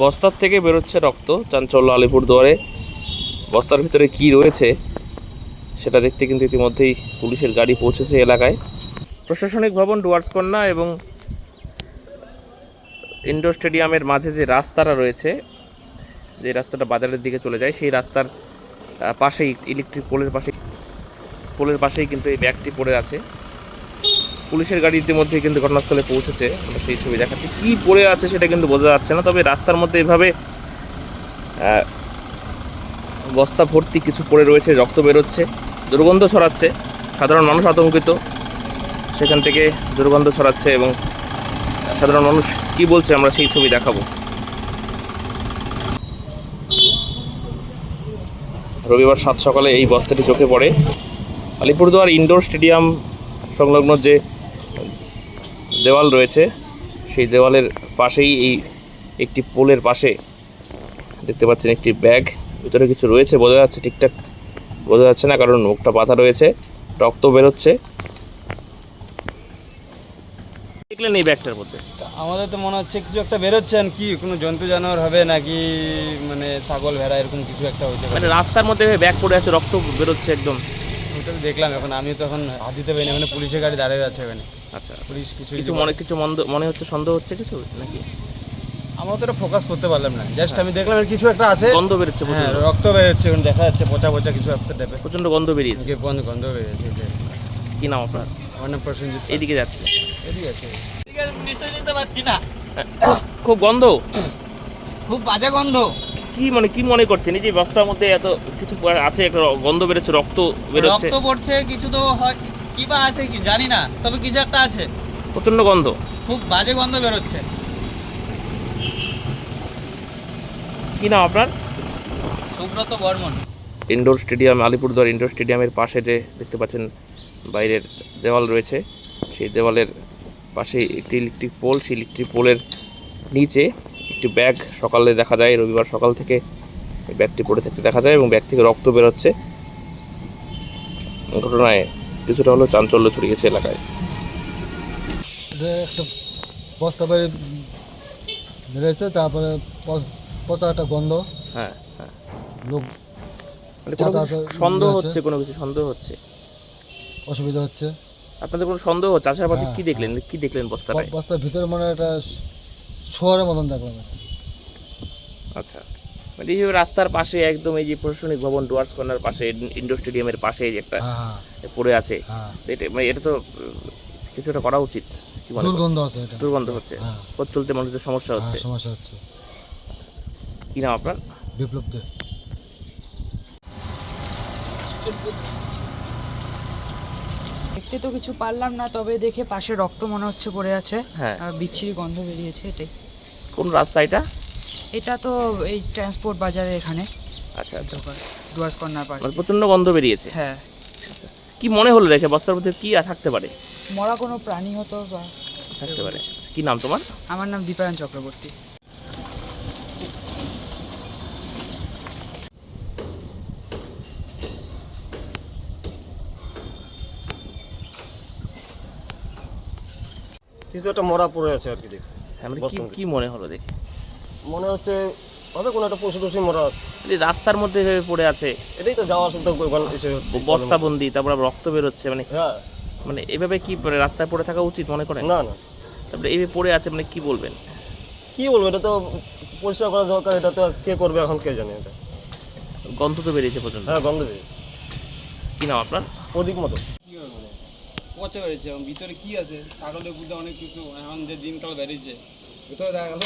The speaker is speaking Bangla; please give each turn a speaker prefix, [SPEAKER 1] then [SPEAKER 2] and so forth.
[SPEAKER 1] বস্তার থেকে বেরোচ্ছে রক্ত, চাঞ্চল্য আলিপুরদুয়ারে। বস্তার ভিতরে কি রয়েছে, সেটা দেখতে কিন্তু ইতিমধ্যেই পুলিশের গাড়ি পৌঁছেছে এলাকায়। প্রশাসনিক ভবন ডুয়ার্স কন্যা এবং ইনডোর স্টেডিয়ামের মাঝে যে রাস্তাটা রয়েছে, যে রাস্তাটা বাজারের দিকে চলে যায়, সেই রাস্তার পাশেই ইলেকট্রিক পোলের পাশে পোলের পাশেই কিন্তু এই ব্যাগটি পড়ে আছে। পুলিশের গাড়ি ইতিমধ্যে কিন্তু ঘটনাস্থলে পৌঁছেছে। আমরা সেই ছবি দেখাচ্ছি। কি পড়ে আছে সেটা কিন্তু বোঝা যাচ্ছে না, তবে রাস্তার মধ্যে এভাবে বস্তা ভর্তি কিছু পড়ে রয়েছে, রক্ত বেরোচ্ছে, দুর্গন্ধ ছড়াচ্ছে, সাধারণ মানুষ আতঙ্কিত। সেখান থেকে দুর্গন্ধ ছড়াচ্ছে এবং সাধারণ মানুষ কি বলছে আমরা সেই ছবি দেখাবো। রবিবার সাত সকালে এই বস্তাটি চোখে পড়ে। আলিপুরদুয়ার ইনডোর স্টেডিয়াম সংলগ্ন যে দেওয়াল রয়েছে। সেই দেওয়ালের পাশেই এই একটি পোলের পাশে দেখতে পাচ্ছেন একটি ব্যাগ। ভিতরে কিছু রয়েছে বোঝা যাচ্ছে ঠিকঠাক বোঝা যাচ্ছে না কারণ মুখটা পাতা রয়েছে রক্ত বেরোচ্ছে। দেখলেন এই ব্যাগটার মধ্যে?
[SPEAKER 2] তা আমাদের তো মনে হচ্ছে কিছু একটা বেরোচ্ছেন কি কোনো জন্তু জানোয়ার হবে নাকি মানে ছাগল ভেড়া এরকম কিছু একটা পারে।
[SPEAKER 1] মানে রাস্তার মধ্যে ব্যাগ পড়ে আছে রক্ত বেরোচ্ছে একদম।
[SPEAKER 2] তো দেখলাম এখন আমি তো এখন হাত দিতে পারিনি মানে পুলিশের গাড়ি দাঁড়িয়ে আছে এখানে।
[SPEAKER 1] আচ্ছা।
[SPEAKER 2] পুলিশ কিছু
[SPEAKER 1] কিছু মনে কিছু মন্দ মনে হচ্ছে সন্দেহ হচ্ছে কিছু নাকি?
[SPEAKER 2] আমরা তো এটা ফোকাস করতে পারলাম না। জাস্ট আমি দেখলাম এর কিছু একটা আছে।
[SPEAKER 1] গন্ধ বেরোচ্ছে
[SPEAKER 2] হ্যাঁ রক্ত বেরোচ্ছে এখন দেখা যাচ্ছে পচা পচা কিছু একটা টাইপের
[SPEAKER 1] প্রচণ্ড গন্ধ বেরিয়েছে।
[SPEAKER 2] বন্ধ গন্ধ বেরিয়েছে।
[SPEAKER 1] কি নাম আপনার?
[SPEAKER 2] আমার নাম প্রসেনজিৎ পাল।
[SPEAKER 1] এইদিকে যাচ্ছে।
[SPEAKER 2] এদিকে আছে।
[SPEAKER 3] নিশ্চয় নিতে পারছি না।
[SPEAKER 1] খুব গন্ধ?
[SPEAKER 3] খুব বাজে গন্ধ।
[SPEAKER 1] কি মানে কি মনে করছেন? এই যে বস্তার মধ্যে এত কিছু আছে একটা গন্ধ বেরোচ্ছে রক্ত বেরোচ্ছে।
[SPEAKER 3] রক্ত পড়ছে কিছু তো হয় কি বা আছে কি জানি না তবে কিছু একটা আছে।
[SPEAKER 1] প্রচণ্ড গন্ধ।
[SPEAKER 3] খুব বাজে গন্ধ বেরোচ্ছে।
[SPEAKER 1] কি নাম আপনার?
[SPEAKER 3] Subrata Barman.
[SPEAKER 1] Indoor stadium Alipurduar indoor স্টেডিয়ামের পাশে যে দেখতে পাচ্ছেন বাইরের দেওয়াল রয়েছে। সেই দেওয়ালের পাশে একটি ইলেকট্রিক পোল সেই ইলেকট্রিক পোলের নিচে একটি ব্যাগ সকালে দেখা যায় রবিবার সকাল থেকে এই ব্যাগটি পড়ে থাকতে দেখা যায় এবং ব্যাগ থেকে রক্ত বেরোচ্ছে। ঘটনায় কিছুটা হলেও চাঞ্চল্য ছড়িয়েছে এলাকায়।
[SPEAKER 4] একটা বস্তা বাড়ি তারপরে পচা একটা গন্ধ।
[SPEAKER 1] হ্যাঁ হ্যাঁ।
[SPEAKER 4] লোক
[SPEAKER 1] মানে সন্দেহ
[SPEAKER 4] হচ্ছে।
[SPEAKER 1] কোনো কিছু সন্দেহ হচ্ছে?
[SPEAKER 4] অসুবিধা হচ্ছে।
[SPEAKER 1] আপনাদের কোনো সন্দেহ হচ্ছে? আশাবাদী
[SPEAKER 4] হ্যাঁ,
[SPEAKER 1] কি দেখলেন? কি দেখলেন বস্তাটায়?
[SPEAKER 4] ব- বস্তার ভিতরে মনে হয় একটা শহরের মতন দেখলাম
[SPEAKER 1] আচ্ছা। মানে এইভাবে রাস্তার পাশে একদম এই যে প্রশাসনিক ভবন ডুয়ার্স কর্নার পাশে ইন্ডোর স্টেডিয়ামের পাশে এই যে একটা
[SPEAKER 4] হ্যাঁ
[SPEAKER 1] পড়ে আছে
[SPEAKER 4] হ্যাঁ।
[SPEAKER 1] এটা মানে এটা তো কিছুটা করা উচিত কি
[SPEAKER 4] দুর্গন্ধ আছে এটা।
[SPEAKER 1] দুর্গন্ধ হচ্ছে।
[SPEAKER 4] হ্যাঁ।
[SPEAKER 1] পথ চলতে মানুষের সমস্যা
[SPEAKER 4] হ্যাঁ,
[SPEAKER 1] হচ্ছে।
[SPEAKER 4] সমস্যা হচ্ছে।
[SPEAKER 1] কি নাম আপনার?
[SPEAKER 4] বিপ্লব দে।
[SPEAKER 5] দেখতে তো কিছু পারলাম না তবে দেখে পাশে রক্ত মনে হচ্ছে পড়ে আছে।
[SPEAKER 1] হ্যাঁ।
[SPEAKER 5] আর বিচ্ছিরি গন্ধ বেরিয়েছে এটাই।
[SPEAKER 1] কোন রাস্তা এটা?
[SPEAKER 5] এটা তো এই ট্রান্সপোর্ট বাজারে এখানে।
[SPEAKER 1] আচ্ছা আচ্ছা।
[SPEAKER 5] ডুয়ার্স কর্নার পার্ক
[SPEAKER 1] মানে প্রচণ্ড গন্ধ বেরিয়েছে।
[SPEAKER 5] হ্যাঁ।
[SPEAKER 1] কি মনে হলো রেখে বস্তার মধ্যে কি আর থাকতে পারে?
[SPEAKER 5] মরা কোনো প্রাণী হতো বা
[SPEAKER 1] থাকতে পারে। কি নাম তোমার?
[SPEAKER 5] আমার নাম দীপায়ন চক্রবর্তী।
[SPEAKER 6] কিছু একটা মরা পড়ে আছে আর কি দেখি।
[SPEAKER 1] হ্যাঁ মানে কি কি মনে হলো দেখে?
[SPEAKER 6] মনে হচ্ছে হবে কোনো একটা পশু টশু মরা আছে।
[SPEAKER 1] এই রাস্তার মধ্যে এভাবে পড়ে আছে।
[SPEAKER 6] এটাই তো যাওয়া আসা তো ওখানে এসে
[SPEAKER 1] বস্তা বন্দি তারপর রক্ত বেরোচ্ছে মানে
[SPEAKER 6] হ্যাঁ।
[SPEAKER 1] মানে এভাবে কি মানে রাস্তায় পড়ে থাকা উচিত মনে করেন?
[SPEAKER 6] না না।
[SPEAKER 1] তারপরে এইভাবে পড়ে আছে মানে কি বলবেন?
[SPEAKER 6] কি বলব এটা তো পরিষ্কার করা দরকার এটা তো কে করবে এখন কে জানে এটা।
[SPEAKER 1] গন্ধ তো বেরিয়েছে পর্যন্ত
[SPEAKER 6] হ্যাঁ গন্ধ পেয়েছে
[SPEAKER 1] কি নাম আপনার?
[SPEAKER 6] প্রদীপ মতো
[SPEAKER 2] পচা বেরিয়েছে এবং ভিতরে কি আছে? ছাগলের বুঝতে অনেক কিছু এখন যে দিনকাল বেরিয়েছে ভিতরে দেখা গেল।